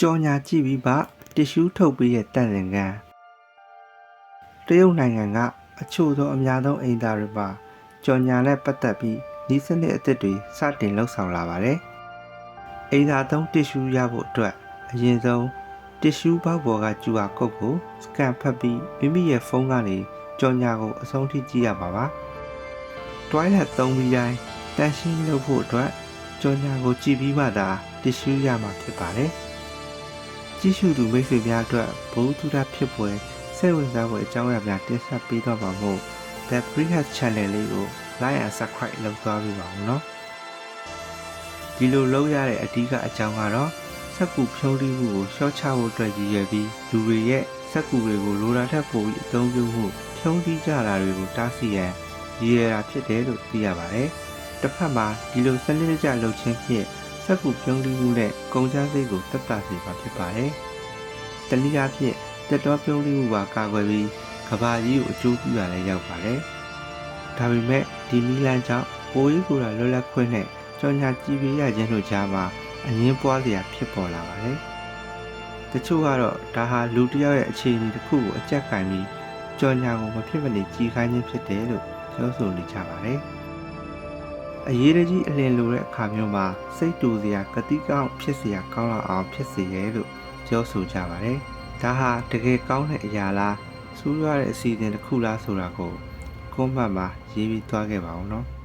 ကြော်ညာကြည့်ပြီးပါတစ်ရှူးထုတ်ပေးရဲ့တန်လင်ကန်တရုတ်နိုင်ငံကအချို့သောအများဆုံးအိမ်သားတွေပါကြော်ညာနဲ့ပတ်သက်ပြီးဤစနစ်အသစ်တွေစတင်လှုပ်ဆောင်လာပါတယ်အိမ်သားသုံးတစ်ရှူးရဖို့အတွက်အရင်ဆုံးတစ်ရှူးပေါက်ပေါ်ကကျူဟာကုတ်ကိုစကန်ဖတ်ပြီးမိမိရဲ့ဖုန်းကနေကြော်ညာကိုအဆုံးထိကြည့်ရပါပါတွိုင်းလက်သုံးပြီးတိုင်းတန်ရှင်းလုပ်ဖို့အတွက်ကြော်ညာကိုကြည့်ပြီးမှသာတစ်ရှူးရမှာဖြစ်ပါတယ် ကြည့်ရှုသူမိတ်ဆွေများအတွက်ဘုသူဒ္ဓဖြစ်ပွဲစိတ်ဝင်စားဖွယ်အကြောင်းအရာများတင်ဆက်ပေးတော့မှာမို့ The Freehat Channel လေးကို like and subscribe လုပ်သွားပေးပါဦးနော်ဒီလိုလုပ်ရတဲ့အဓိကအကြောင်းကတော့စက်ကူဖြုံးတီးမှုကိုရှော့ချဖို့အတွက်ရည်ရွယ်ပြီးလူတွေရဲ့စက်ကူတွေကိုလိုတာထက်ပိုပြီးအသုံးပြုမှုဖြုံးတီးကြတာတွေကိုတားဆီးရန်ရည်ရွယ်တာဖြစ်တယ်လို့သိရပါတယ်တစ်ဖက်မှာဒီလိုစနစ်တကျလုပ်ခြင်းဖြင့် စက်ကူဖြုံးတီးမှုနဲ့ကုန်ကျစရိတ်ကိုသက်သာစေမှာဖြစ်ပါတယ်တနည်းအားဖြင့်တက်တော်ဖြုံးတီးမှုပါကာကွယ်ပြီးကဘာကြီးကိုအကျိုးပြုရလည်းရောက်ပါတယ်ဒါပေမဲ့ဒီမီလန်ကြောင့်ပိုးရီကိုယ်တာလွတ်လပ်ခွင့်နဲ့ကြော်ညာကြည်ပေးရခြင်းတို့ကြားမှာအငင်းပွားစရာဖြစ်ပေါ်လာပါတယ်။တချို့ကတော့ဒါဟာလူတစ်ယောက်ရဲ့အခြေအနေတစ်ခုကိုအကြက်ကင်ပြီးကြော်ညာကိုမဖြစ်မနေကြီးခိုင်းခြင်းဖြစ်တယ်လို့ပြောဆိုနေကြပါတယ်။ အရေးတကြီးအလင်းလိုတဲ့အခါမျိုးမှာစိတ်တူစရာကတိကောင်းဖြစ်စရာကောင်းလာအောင်ဖြစ်စေရဲလို့ပြောဆိုကြပါတယ်။ဒါဟာတကယ်ကောင်းတဲ့အရာလားစူးရတဲ့အစီအစဉ်တစ်ခုလားဆိုတာကိုကွန်မန့်မှာရေးပြီးသွားခဲ့ပါအောင်နော်။